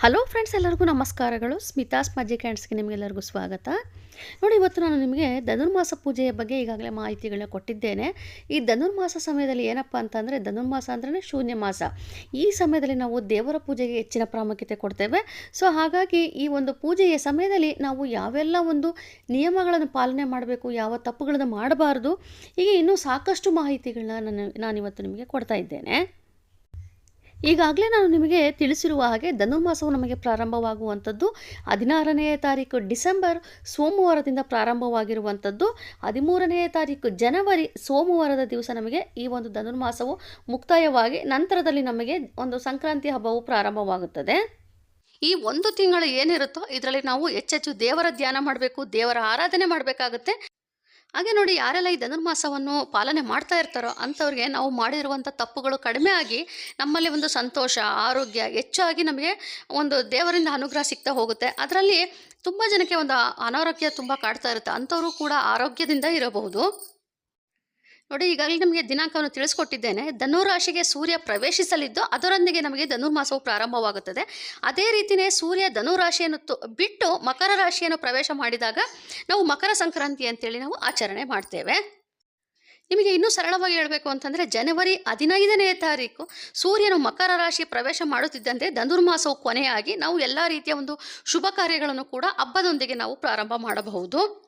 Hello friends, ಎಲ್ಲರಿಗೂ ನಮಸ್ಕಾರಗಳು. ಸ್ಮಿತಾಸ್ ಮಜ್ಜಿಗೆ ಕ್ಯಾಂಡ್ಸ್ಗೆ ನಿಮಗೆಲ್ಲರಿಗೂ ಸ್ವಾಗತ. ನೋಡಿ, ಇವತ್ತು ನಾನು ನಿಮಗೆ ಧನುರ್ಮಾಸ ಪೂಜೆಯ ಬಗ್ಗೆ ಈಗಾಗಲೇ ಮಾಹಿತಿಗಳನ್ನ ಕೊಟ್ಟಿದ್ದೇನೆ. ಈ ಧನುರ್ಮಾಸ ಸಮಯದಲ್ಲಿ ಏನಪ್ಪ ಅಂತಂದರೆ, ಧನುರ್ಮಾಸ ಅಂದ್ರೆ ಶೂನ್ಯ ಮಾಸ ಈ ಸಮಯದಲ್ಲಿ ನಾವು ದೇವರ ಪೂಜೆಗೆ ಹೆಚ್ಚಿನ ಪ್ರಾಮುಖ್ಯತೆ ಕೊಡ್ತೇವೆ. ಸೊ, ಹಾಗಾಗಿ ಈ ಒಂದು ಪೂಜೆಯ ಸಮಯದಲ್ಲಿ ನಾವು ಯಾವೆಲ್ಲ ಒಂದು ನಿಯಮಗಳನ್ನು ಪಾಲನೆ ಮಾಡಬೇಕು, ಯಾವ ತಪ್ಪುಗಳನ್ನು ಮಾಡಬಾರ್ದು, ಹೀಗೆ ಇನ್ನೂ ಸಾಕಷ್ಟು ಮಾಹಿತಿಗಳನ್ನ ನಾನು, ನಾನಿವತ್ತು ನಿಮಗೆ ಕೊಡ್ತಾ ಇದ್ದೇನೆ. ಈಗಾಗಲೇ ನಾನು ನಿಮಗೆ ತಿಳಿಸಿರುವ ಹಾಗೆ ಧನುರ್ಮಾಸವು ನಮಗೆ ಪ್ರಾರಂಭವಾಗುವಂಥದ್ದು. ಹದಿನಾರನೆಯ ತಾರೀಕು ಡಿಸೆಂಬರ್, ಸೋಮವಾರದಿಂದ ಪ್ರಾರಂಭವಾಗಿರುವಂಥದ್ದು. ಹದಿಮೂರನೆಯ ತಾರೀಕು ಜನವರಿ, ಸೋಮವಾರದ ದಿವಸ ನಮಗೆ ಈ ಒಂದು ಧನುರ್ಮಾಸವು ಮುಕ್ತಾಯವಾಗಿ ನಂತರದಲ್ಲಿ ನಮಗೆ ಒಂದು ಸಂಕ್ರಾಂತಿ ಹಬ್ಬವು ಪ್ರಾರಂಭವಾಗುತ್ತದೆ. ಈ ಒಂದು ತಿಂಗಳು ಏನಿರುತ್ತೋ, ಇದರಲ್ಲಿ ನಾವು ಹೆಚ್ಚೆಚ್ಚು ದೇವರ ಧ್ಯಾನ ಮಾಡಬೇಕು, ದೇವರ ಆರಾಧನೆ ಮಾಡಬೇಕಾಗುತ್ತೆ. ಹಾಗೆ ನೋಡಿ ಯಾರೆಲ್ಲ ಈ ಧನುರ್ಮಾಸವನ್ನು ಪಾಲನೆ ಮಾಡ್ತಾ ಇರ್ತಾರೋ ಅಂಥವ್ರಿಗೆ ನಾವು ಮಾಡಿರುವಂಥ ತಪ್ಪುಗಳು ಕಡಿಮೆ ಆಗಿ ನಮ್ಮಲ್ಲಿ ಒಂದು ಸಂತೋಷ, ಆರೋಗ್ಯ ಹೆಚ್ಚಾಗಿ ನಮಗೆ ಒಂದು ದೇವರಿಂದ ಅನುಗ್ರಹ ಸಿಗ್ತಾ ಹೋಗುತ್ತೆ. ಅದರಲ್ಲಿ ತುಂಬ ಜನಕ್ಕೆ ಒಂದು ಅನಾರೋಗ್ಯ ತುಂಬ ಕಾಡ್ತಾ ಇರುತ್ತೆ. ಅಂಥವರು ಕೂಡ ಆರೋಗ್ಯದಿಂದ ಇರಬಹುದು. ನೋಡಿ ಈಗಾಗಲೇ ನಮಗೆ ದಿನಾಂಕವನ್ನು ತಿಳಿಸ್ಕೊಟ್ಟಿದ್ದೇನೆ. ಧನುರಾಶಿಗೆ ಸೂರ್ಯ ಪ್ರವೇಶಿಸಲಿದ್ದು ಅದರೊಂದಿಗೆ ನಮಗೆ ಧನುರ್ಮಾಸವು ಪ್ರಾರಂಭವಾಗುತ್ತದೆ. ಅದೇ ರೀತಿಯೇ ಸೂರ್ಯ ಧನುರಾಶಿಯನ್ನು ಬಿಟ್ಟು ಮಕರ ರಾಶಿಯನ್ನು ಪ್ರವೇಶ ಮಾಡಿದಾಗ ನಾವು ಮಕರ ಸಂಕ್ರಾಂತಿ ಅಂತೇಳಿ ನಾವು ಆಚರಣೆ ಮಾಡ್ತೇವೆ. ನಿಮಗೆ ಇನ್ನೂ ಸರಳವಾಗಿ ಹೇಳಬೇಕು ಅಂತಂದರೆ, ಜನವರಿ ಹದಿನೈದನೇ ತಾರೀಕು ಸೂರ್ಯನು ಮಕರ ರಾಶಿ ಪ್ರವೇಶ ಮಾಡುತ್ತಿದ್ದಂತೆ ಧನುರ್ಮಾಸವು ಕೊನೆಯಾಗಿ ನಾವು ಎಲ್ಲ ರೀತಿಯ ಒಂದು ಶುಭ ಕಾರ್ಯಗಳನ್ನು ಕೂಡ ಹಬ್ಬದೊಂದಿಗೆ ನಾವು ಪ್ರಾರಂಭ ಮಾಡಬಹುದು.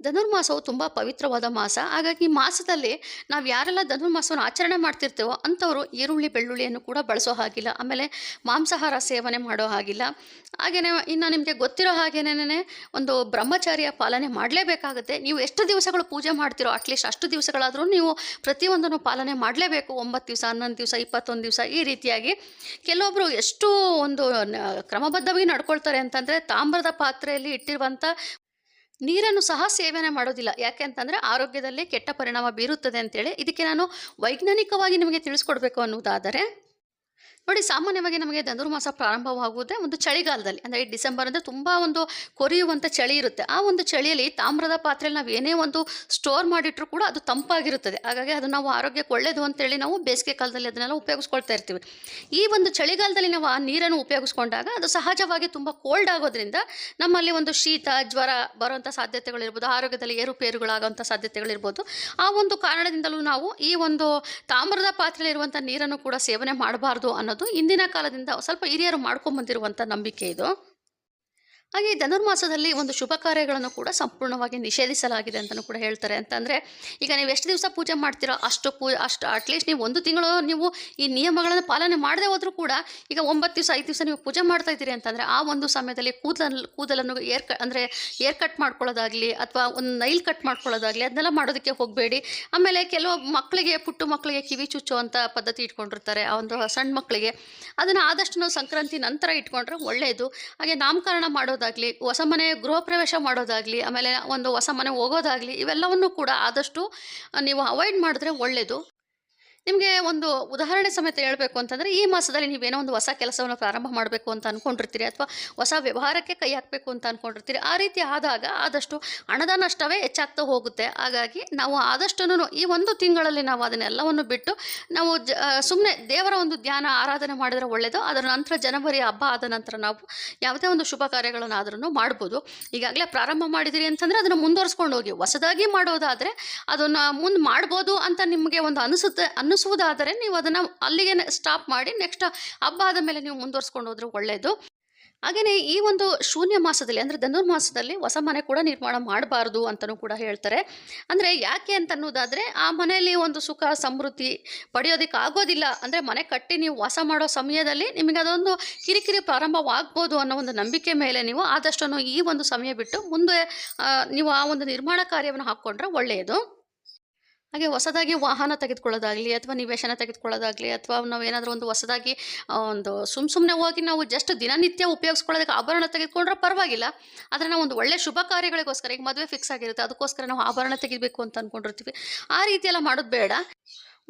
ಧನುರ್ಮಾಸವು ತುಂಬ ಪವಿತ್ರವಾದ ಮಾಸ. ಹಾಗಾಗಿ ಮಾಸದಲ್ಲಿ ನಾವು ಯಾರೆಲ್ಲ ಧನುರ್ಮಾಸವನ್ನು ಆಚರಣೆ ಮಾಡ್ತಿರ್ತೇವೋ ಅಂಥವರು ಈರುಳ್ಳಿ, ಬೆಳ್ಳುಳ್ಳಿಯನ್ನು ಕೂಡ ಬಳಸೋ ಹಾಗಿಲ್ಲ. ಆಮೇಲೆ ಮಾಂಸಾಹಾರ ಸೇವನೆ ಮಾಡೋ ಹಾಗಿಲ್ಲ. ಹಾಗೆಯೇ ಇನ್ನು ನಿಮಗೆ ಗೊತ್ತಿರೋ ಹಾಗೇನೇ ಒಂದು ಬ್ರಹ್ಮಚಾರಿಯ ಪಾಲನೆ ಮಾಡಲೇಬೇಕಾಗುತ್ತೆ. ನೀವು ಎಷ್ಟು ದಿವಸಗಳು ಪೂಜೆ ಮಾಡ್ತಿರೋ ಅಟ್ಲೀಸ್ಟ್ ಅಷ್ಟು ದಿವಸಗಳಾದರೂ ನೀವು ಪ್ರತಿಯೊಂದನ್ನು ಪಾಲನೆ ಮಾಡಲೇಬೇಕು. ಒಂಬತ್ತು ದಿವಸ, ಹನ್ನೊಂದು ದಿವಸ, ಇಪ್ಪತ್ತೊಂದು ದಿವಸ ಈ ರೀತಿಯಾಗಿ. ಕೆಲವೊಬ್ಬರು ಎಷ್ಟು ಒಂದು ಕ್ರಮಬದ್ಧವಾಗಿ ನಡ್ಕೊಳ್ತಾರೆ ಅಂತಂದರೆ ತಾಮ್ರದ ಪಾತ್ರೆಯಲ್ಲಿ ಇಟ್ಟಿರುವಂಥ ನೀರನ್ನು ಸಹ ಸೇವನೆ ಮಾಡೋದಿಲ್ಲ. ಯಾಕೆ ಅಂತಂದರೆ ಆರೋಗ್ಯದಲ್ಲಿ ಕೆಟ್ಟ ಪರಿಣಾಮ ಬೀರುತ್ತದೆ ಅಂತೇಳಿ. ಇದಕ್ಕೆ ನಾನು ವೈಜ್ಞಾನಿಕವಾಗಿ ನಿಮಗೆ ತಿಳಿಸ್ಕೊಡ್ಬೇಕು ಅನ್ನೋದಾದರೆ ನೋಡಿ, ಸಾಮಾನ್ಯವಾಗಿ ನಮಗೆ ಧನುರ್ಮಾಸ ಪ್ರಾರಂಭವಾಗುವುದೇ ಒಂದು ಚಳಿಗಾಲದಲ್ಲಿ. ಅಂದರೆ ಈ ಡಿಸೆಂಬರ್ ಅಂದರೆ ತುಂಬ ಒಂದು ಕೊರಿಯುವಂಥ ಚಳಿ ಇರುತ್ತೆ. ಆ ಒಂದು ಚಳಿಯಲ್ಲಿ ತಾಮ್ರದ ಪಾತ್ರೆಯಲ್ಲಿ ನಾವು ಏನೇ ಒಂದು ಸ್ಟೋರ್ ಮಾಡಿಟ್ರೂ ಕೂಡ ಅದು ತಂಪಾಗಿರುತ್ತದೆ. ಹಾಗಾಗಿ ಅದು ನಾವು ಆರೋಗ್ಯಕ್ಕೆ ಒಳ್ಳೆಯದು ಅಂತೇಳಿ ನಾವು ಬೇಸಿಗೆ ಕಾಲದಲ್ಲಿ ಅದನ್ನೆಲ್ಲ ಉಪಯೋಗಿಸ್ಕೊಳ್ತಾ ಇರ್ತೀವಿ. ಈ ಒಂದು ಚಳಿಗಾಲದಲ್ಲಿ ನಾವು ಆ ನೀರನ್ನು ಉಪಯೋಗಿಸ್ಕೊಂಡಾಗ ಅದು ಸಹಜವಾಗಿ ತುಂಬ ಕೋಲ್ಡ್ ಆಗೋದ್ರಿಂದ ನಮ್ಮಲ್ಲಿ ಒಂದು ಶೀತ, ಜ್ವರ ಬರುವಂಥ ಸಾಧ್ಯತೆಗಳಿರ್ಬೋದು, ಆರೋಗ್ಯದಲ್ಲಿ ಏರುಪೇರುಗಳಾಗುವಂಥ ಸಾಧ್ಯತೆಗಳಿರ್ಬೋದು. ಆ ಒಂದು ಕಾರಣದಿಂದಲೂ ನಾವು ಈ ಒಂದು ತಾಮ್ರದ ಪಾತ್ರೆಯಲ್ಲಿರುವಂಥ ನೀರನ್ನು ಕೂಡ ಸೇವನೆ ಮಾಡಬಾರ್ದು ಅನ್ನೋದು ಇಂದಿನ ಕಾಲದಿಂದ ಸ್ವಲ್ಪ ಹಿರಿಯರು ಮಾಡ್ಕೊಂಬಂದಿರುವಂಥ ನಂಬಿಕೆ ಇದು. ಹಾಗೆ ಧನುರ್ಮಾಸದಲ್ಲಿ ಒಂದು ಶುಭ ಕಾರ್ಯಗಳನ್ನು ಕೂಡ ಸಂಪೂರ್ಣವಾಗಿ ನಿಷೇಧಿಸಲಾಗಿದೆ ಅಂತಲೂ ಕೂಡ ಹೇಳ್ತಾರೆ. ಅಂತಂದರೆ, ಈಗ ನೀವು ಎಷ್ಟು ದಿವಸ ಪೂಜೆ ಮಾಡ್ತೀರೋ ಅಷ್ಟು ಪೂ, ಅಷ್ಟು ಅಟ್ಲೀಸ್ಟ್ ನೀವು ಒಂದು ತಿಂಗಳು ನೀವು ಈ ನಿಯಮಗಳನ್ನು ಪಾಲನೆ ಮಾಡದೇ ಹೋದರೂ ಕೂಡ ಈಗ ಒಂಬತ್ತು ದಿವಸ, ಐದು ದಿವಸ ನೀವು ಪೂಜೆ ಮಾಡ್ತಾ ಇದ್ದೀರಿ ಅಂತಂದರೆ, ಆ ಒಂದು ಸಮಯದಲ್ಲಿ ಕೂದಲ ಕೂದಲನ್ನು ಏರ್ ಕ, ಅಂದರೆ ಏರ್ ಕಟ್ ಮಾಡ್ಕೊಳ್ಳೋದಾಗಲಿ ಅಥವಾ ಒಂದು ನೈಲ್ ಕಟ್ ಮಾಡ್ಕೊಳ್ಳೋದಾಗಲಿ ಅದನ್ನೆಲ್ಲ ಮಾಡೋದಕ್ಕೆ ಹೋಗಬೇಡಿ. ಆಮೇಲೆ ಕೆಲವು ಮಕ್ಕಳಿಗೆ, ಪುಟ್ಟು ಮಕ್ಕಳಿಗೆ ಕಿವಿ ಚುಚ್ಚುವಂಥ ಪದ್ಧತಿ ಇಟ್ಕೊಂಡಿರ್ತಾರೆ, ಆ ಒಂದು ಸಣ್ಣ ಮಕ್ಕಳಿಗೆ. ಅದನ್ನು ಆದಷ್ಟು ನಾವು ಸಂಕ್ರಾಂತಿ ನಂತರ ಇಟ್ಕೊಂಡ್ರೆ ಒಳ್ಳೆಯದು ಹಾಗೆ ನಾಮಕರಣ ಮಾಡೋದಾಗಲಿ, ಹೊಸ ಮನೆ ಗೃಹ ಪ್ರವೇಶ ಮಾಡೋದಾಗಲಿ, ಆಮೇಲೆ ಒಂದು ಹೊಸ ಮನೆ ಹೋಗೋದಾಗಲಿ, ಇವೆಲ್ಲವನ್ನು ಕೂಡ ಆದಷ್ಟು ನೀವು ಅವಾಯ್ಡ್ ಮಾಡಿದ್ರೆ ಒಳ್ಳೆಯದು ನಿಮಗೆ ಒಂದು ಉದಾಹರಣೆ ಸಮೇತ ಹೇಳಬೇಕು ಅಂತಂದರೆ, ಈ ಮಾಸದಲ್ಲಿ ನೀವೇನೋ ಒಂದು ಹೊಸ ಕೆಲಸವನ್ನು ಪ್ರಾರಂಭ ಮಾಡಬೇಕು ಅಂತ ಅಂದ್ಕೊಂಡಿರ್ತೀರಿ ಅಥವಾ ಹೊಸ ವ್ಯವಹಾರಕ್ಕೆ ಕೈ ಹಾಕಬೇಕು ಅಂತ ಅಂದ್ಕೊಂಡಿರ್ತೀರಿ ಆ ರೀತಿ ಆದಾಗ ಆದಷ್ಟು ಹಣದ ನಷ್ಟವೇ ಹೆಚ್ಚಾಗ್ತಾ ಹೋಗುತ್ತೆ. ಹಾಗಾಗಿ ನಾವು ಆದಷ್ಟು ಈ ಒಂದು ತಿಂಗಳಲ್ಲಿ ನಾವು ಅದನ್ನೆಲ್ಲವನ್ನು ಬಿಟ್ಟು, ನಾವು ಜ ಸುಮ್ಮನೆ ದೇವರ ಒಂದು ಧ್ಯಾನ, ಆರಾಧನೆ ಮಾಡಿದರೆ ಒಳ್ಳೆಯದು ಅದರ ನಂತರ ಜನವರಿ ಹಬ್ಬ ಆದ ನಂತರ ನಾವು ಯಾವುದೇ ಒಂದು ಶುಭ ಕಾರ್ಯಗಳನ್ನಾದ್ರೂ ಮಾಡ್ಬೋದು. ಈಗಾಗಲೇ ಪ್ರಾರಂಭ ಮಾಡಿದಿರಿ ಅಂತಂದರೆ ಅದನ್ನು ಮುಂದುವರಿಸ್ಕೊಂಡು ಹೋಗಿ, ಹೊಸದಾಗಿ ಮಾಡೋದಾದರೆ ಅದನ್ನು ಮುಂದೆ ಮಾಡ್ಬೋದು ಅಂತ ನಿಮಗೆ ಒಂದು ಅನಿಸುತ್ತೆ ಅನ್ನಿಸುವುದಾದರೆ ನೀವು ಅದನ್ನು ಅಲ್ಲಿಗೆ ಸ್ಟಾಪ್ ಮಾಡಿ ನೆಕ್ಸ್ಟ್ ಹಬ್ಬ ಆದ ಮೇಲೆ ನೀವು ಮುಂದುವರ್ಸ್ಕೊಂಡು ಹೋದ್ರೆ ಒಳ್ಳೆಯದು ಹಾಗೆಯೇ ಈ ಒಂದು ಶೂನ್ಯ ಮಾಸದಲ್ಲಿ ಅಂದರೆ ಧನುರ್ಮಾಸದಲ್ಲಿ ಹೊಸ ಮನೆ ಕೂಡ ನಿರ್ಮಾಣ ಮಾಡಬಾರ್ದು ಅಂತಲೂ ಕೂಡ ಹೇಳ್ತಾರೆ. ಅಂದರೆ ಯಾಕೆ ಅಂತ ಅನ್ನೋದಾದರೆ ಆ ಮನೆಯಲ್ಲಿ ಒಂದು ಸುಖ, ಸಮೃದ್ಧಿ ಪಡೆಯೋದಕ್ಕೆ ಆಗೋದಿಲ್ಲ. ಅಂದರೆ ಮನೆ ಕಟ್ಟಿ ನೀವು ವಾಸ ಮಾಡೋ ಸಮಯದಲ್ಲಿ ನಿಮಗೆ ಅದೊಂದು ಕಿರಿಕಿರಿ ಪ್ರಾರಂಭವಾಗ್ಬೋದು ಅನ್ನೋ ಒಂದು ನಂಬಿಕೆ ಮೇಲೆ ನೀವು ಆದಷ್ಟನ್ನು ಈ ಒಂದು ಸಮಯ ಬಿಟ್ಟು ಮುಂದೆ ನೀವು ಆ ಒಂದು ನಿರ್ಮಾಣ ಕಾರ್ಯವನ್ನು ಹಾಕ್ಕೊಂಡ್ರೆ ಒಳ್ಳೆಯದು ಹಾಗೆ ಹೊಸದಾಗಿ ವಾಹನ ತೆಗೆದುಕೊಳ್ಳೋದಾಗಲಿ ಅಥವಾ ನಿವೇಶನ ತೆಗೆದುಕೊಳ್ಳೋದಾಗಲಿ ಅಥವಾ ನಾವು ಏನಾದರೂ ಒಂದು ಹೊಸದಾಗಿ ಒಂದು ಸುಮ್ಮ ಸುಮ್ಮನೆ ಹೋಗಿ ನಾವು ಜಸ್ಟ್ ದಿನನಿತ್ಯ ಉಪಯೋಗಿಸ್ಕೊಳ್ಳೋದಕ್ಕೆ ಆಭರಣ ತೆಗೆದುಕೊಂಡ್ರೆ ಪರವಾಗಿಲ್ಲ. ಆದರೆ ನಾವು ಒಂದು ಒಳ್ಳೆ ಶುಭ ಕಾರ್ಯಗಳಿಗೋಸ್ಕರ, ಈಗ ಮದುವೆ ಫಿಕ್ಸ್ ಆಗಿರುತ್ತೆ, ಅದಕ್ಕೋಸ್ಕರ ನಾವು ಆಭರಣ ತೆಗಿಬೇಕು ಅಂತ ಅಂದ್ಕೊಂಡಿರ್ತೀವಿ ಆ ರೀತಿಯೆಲ್ಲ ಮಾಡೋದು ಬೇಡ.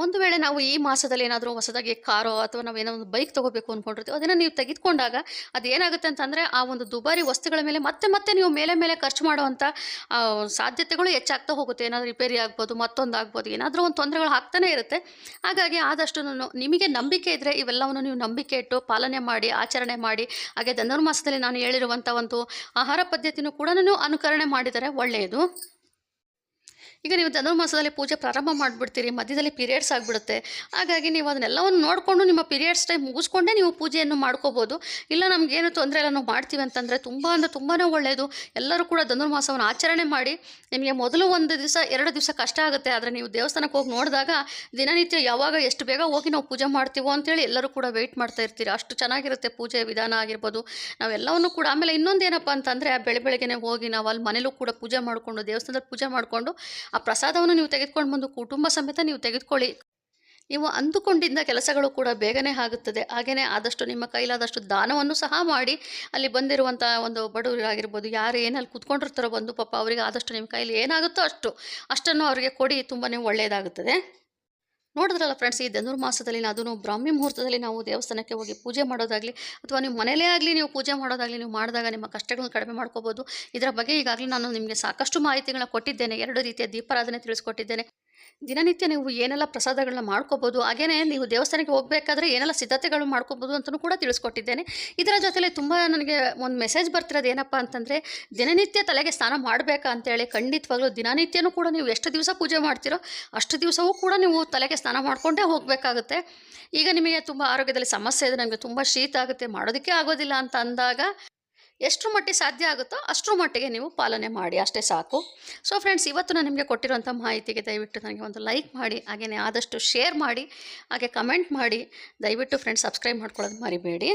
ಒಂದು ವೇಳೆ ನಾವು ಈ ಮಾಸದಲ್ಲಿ ಏನಾದರೂ ಹೊಸದಾಗಿ ಕಾರೋ ಅಥವಾ ನಾವು ಏನೋ ಒಂದು ಬೈಕ್ ತೊಗೋಬೇಕು ಅಂದ್ಕೊಂಡಿರ್ತೀವಿ ಅದನ್ನು ನೀವು ತೆಗೆದುಕೊಂಡಾಗ ಅದು ಏನಾಗುತ್ತೆ ಅಂತಂದರೆ ಆ ಒಂದು ದುಬಾರಿ ವಸ್ತುಗಳ ಮೇಲೆ ಮತ್ತೆ ಮತ್ತೆ ನೀವು ಮೇಲೆ ಮೇಲೆ ಖರ್ಚು ಮಾಡುವಂಥ ಸಾಧ್ಯತೆಗಳು ಹೆಚ್ಚಾಗ್ತಾ ಹೋಗುತ್ತೆ. ಏನಾದರೂ ರಿಪೇರಿ ಆಗ್ಬೋದು, ಮತ್ತೊಂದು ಆಗ್ಬೋದು, ಏನಾದರೂ ಒಂದು ತೊಂದರೆಗಳು ಆಗ್ತಾನೇ ಇರುತ್ತೆ. ಹಾಗಾಗಿ ಆದಷ್ಟು ನಿಮಗೆ ನಂಬಿಕೆ ಇದ್ದರೆ ಇವೆಲ್ಲವನ್ನು ನೀವು ನಂಬಿಕೆ ಇಟ್ಟು ಪಾಲನೆ ಮಾಡಿ, ಆಚರಣೆ ಮಾಡಿ, ಹಾಗೆ ಧನುರ್ಮಾಸದಲ್ಲಿ ನಾನು ಹೇಳಿರುವಂಥ ಒಂದು ಆಹಾರ ಪದ್ಧತಿನೂ ಕೂಡ ನೀವು ಅನುಕರಣೆ ಮಾಡಿದರೆ ಒಳ್ಳೆಯದು. ಈಗ ನೀವು ಧನುರ್ಮಾಸದಲ್ಲಿ ಪೂಜೆ ಪ್ರಾರಂಭ ಮಾಡಿಬಿಡ್ತೀರಿ, ಮಧ್ಯದಲ್ಲಿ ಪೀರಿಯಡ್ಸ್ ಆಗಿಬಿಡುತ್ತೆ. ಹಾಗಾಗಿ ನೀವು ಅದನ್ನೆಲ್ಲವನ್ನು ನೋಡಿಕೊಂಡು ನಿಮ್ಮ ಪೀರಿಯಡ್ಸ್ ಟೈಮ್ ಮುಗಿಸ್ಕೊಂಡೇ ನೀವು ಪೂಜೆಯನ್ನು ಮಾಡ್ಕೋಬೋದು. ಇಲ್ಲ ನಮಗೇನು ತೊಂದರೆ ಇಲ್ಲ, ನಾವು ಮಾಡ್ತೀವಿ ಅಂತಂದರೆ ತುಂಬ ಅಂದರೆ ತುಂಬಾ ಒಳ್ಳೆಯದು ಎಲ್ಲರೂ ಕೂಡ ಧನುರ್ಮಾಸವನ್ನು ಆಚರಣೆ ಮಾಡಿ, ನಿಮಗೆ ಮೊದಲು ಒಂದು ದಿವಸ, ಎರಡು ದಿವಸ ಕಷ್ಟ ಆಗುತ್ತೆ. ಆದರೆ ನೀವು ದೇವಸ್ಥಾನಕ್ಕೆ ಹೋಗಿ ನೋಡಿದಾಗ ದಿನನಿತ್ಯ ಯಾವಾಗ ಎಷ್ಟು ಬೇಗ ಹೋಗಿ ನಾವು ಪೂಜೆ ಮಾಡ್ತೀವೋ ಅಂತೇಳಿ ಎಲ್ಲರೂ ಕೂಡ ವೆಯ್ಟ್ ಮಾಡ್ತಾ ಇರ್ತೀರಿ. ಅಷ್ಟು ಚೆನ್ನಾಗಿರುತ್ತೆ ಪೂಜೆ ವಿಧಾನ ಆಗಿರ್ಬೋದು. ನಾವೆಲ್ಲವನ್ನು ಕೂಡ ಆಮೇಲೆ ಇನ್ನೊಂದು ಏನಪ್ಪ ಅಂತಂದರೆ ಬೆಳೆ ಬೆಳಗ್ಗೆನೆ ಹೋಗಿ ನಾವು ಅಲ್ಲಿ ಮನೇಲೂ ಕೂಡ ಪೂಜೆ ಮಾಡಿಕೊಂಡು, ದೇವಸ್ಥಾನದಲ್ಲಿ ಪೂಜೆ ಮಾಡಿಕೊಂಡು ಆ ಪ್ರಸಾದವನ್ನು ನೀವು ತೆಗೆದುಕೊಂಡು ಬಂದು ಕುಟುಂಬ ಸಮೇತ ನೀವು ತೆಗೆದುಕೊಳ್ಳಿ. ನೀವು ಅಂದುಕೊಂಡಿದ್ದ ಕೆಲಸಗಳು ಕೂಡ ಬೇಗನೆ ಆಗುತ್ತದೆ. ಹಾಗೆಯೇ ಆದಷ್ಟು ನಿಮ್ಮ ಕೈಲಾದಷ್ಟು ದಾನವನ್ನು ಸಹ ಮಾಡಿ ಅಲ್ಲಿ ಬಂದಿರುವಂಥ ಒಂದು ಬಡವರಾಗಿರ್ಬೋದು, ಯಾರು ಏನಲ್ಲಿ ಕೂತ್ಕೊಂಡಿರ್ತಾರೋ ಬಂದು ಪಾಪ ಅವರಿಗೆ ಆದಷ್ಟು ನಿಮ್ಮ ಕೈಲಿ ಏನಾಗುತ್ತೋ ಅಷ್ಟು ಅಷ್ಟನ್ನು ಅವರಿಗೆ ಕೊಡಿ, ತುಂಬಾ ಒಳ್ಳೆಯದಾಗುತ್ತದೆ. ನೋಡಿದ್ರಲ್ಲ ಫ್ರೆಂಡ್ಸ್ ಈ ಧನುರ್ಮಾಸದಲ್ಲಿ ಅದನ್ನು ಬ್ರಾಹ್ಮಿ ಮುಹೂರ್ತದಲ್ಲಿ ನಾವು ದೇವಸ್ಥಾನಕ್ಕೆ ಹೋಗಿ ಪೂಜೆ ಮಾಡೋದಾಗಲಿ ಅಥವಾ ನೀವು ಮನೆಯಲ್ಲೇ ಆಗಲಿ ನೀವು ಪೂಜೆ ಮಾಡೋದಾಗಲಿ ನೀವು ಮಾಡಿದಾಗ ನಿಮ್ಮ ಕಷ್ಟಗಳನ್ನು ಕಡಿಮೆ ಮಾಡ್ಕೋಬೋದು. ಇದರ ಬಗ್ಗೆ ಈಗಾಗಲೇ ನಾನು ನಿಮಗೆ ಸಾಕಷ್ಟು ಮಾಹಿತಿಗಳನ್ನ ಕೊಟ್ಟಿದ್ದೇನೆ. ಎರಡು ರೀತಿಯ ದೀಪಾರಾಧನೆ ತಿಳಿಸ್ಕೊಟ್ಟಿದ್ದೇನೆ. ದಿನನಿತ್ಯ ನೀವು ಏನೆಲ್ಲ ಪ್ರಸಾದಗಳನ್ನ ಮಾಡ್ಕೋಬೋದು ಹಾಗೆಯೇ ನೀವು ದೇವಸ್ಥಾನಕ್ಕೆ ಹೋಗಬೇಕಾದ್ರೆ ಏನೆಲ್ಲ ಸಿದ್ಧತೆಗಳು ಮಾಡ್ಕೋಬೋದು ಅಂತಲೂ ಕೂಡ ತಿಳಿಸ್ಕೊಟ್ಟಿದ್ದೇನೆ. ಇದರ ಜೊತೆಲೆ ತುಂಬ ನನಗೆ ಒಂದು ಮೆಸೇಜ್ ಬರ್ತಿರೋದು ಏನಪ್ಪ ಅಂತಂದರೆ, ದಿನನಿತ್ಯ ತಲೆಗೆ ಸ್ನಾನ ಮಾಡಬೇಕಾ ಅಂತೇಳಿ ಖಂಡಿತವಾಗ್ಲೂ ದಿನನಿತ್ಯನೂ ಕೂಡ ನೀವು ಎಷ್ಟು ದಿವಸ ಪೂಜೆ ಮಾಡ್ತೀರೋ ಅಷ್ಟು ದಿವಸವೂ ಕೂಡ ನೀವು ತಲೆಗೆ ಸ್ನಾನ ಮಾಡಿಕೊಂಡೇ ಹೋಗಬೇಕಾಗುತ್ತೆ. ಈಗ ನಿಮಗೆ ತುಂಬ ಆರೋಗ್ಯದಲ್ಲಿ ಸಮಸ್ಯೆ ಇದೆ ನನಗೆ ತುಂಬ ಶೀತ ಆಗುತ್ತೆ, ಮಾಡೋದಕ್ಕೆ ಆಗೋದಿಲ್ಲ ಅಂತ ಅಂದಾಗ ಎಷ್ಟು ಮಟ್ಟಿಗೆ ಸಾಧ್ಯ ಆಗುತ್ತೋ ಅಷ್ಟರ ಮಟ್ಟಿಗೆ ನೀವು ಪಾಲನೆ ಮಾಡಿ, ಅಷ್ಟೇ ಸಾಕು. ಸೊ ಫ್ರೆಂಡ್ಸ್ ಇವತ್ತು ನಾನು ನಿಮಗೆ ಕೊಟ್ಟಿರೋಂಥ ಮಾಹಿತಿಗೆ ದಯವಿಟ್ಟು ನನಗೆ ಒಂದು ಲೈಕ್ ಮಾಡಿ ಹಾಗೆಯೇ ಆದಷ್ಟು ಶೇರ್ ಮಾಡಿ, ಹಾಗೆ ಕಮೆಂಟ್ ಮಾಡಿ. ದಯವಿಟ್ಟು ಫ್ರೆಂಡ್ಸ್ ಸಬ್ಸ್ಕ್ರೈಬ್ ಮಾಡ್ಕೊಳ್ಳೋದು ಮರಿಬೇಡಿ.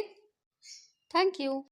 Thank you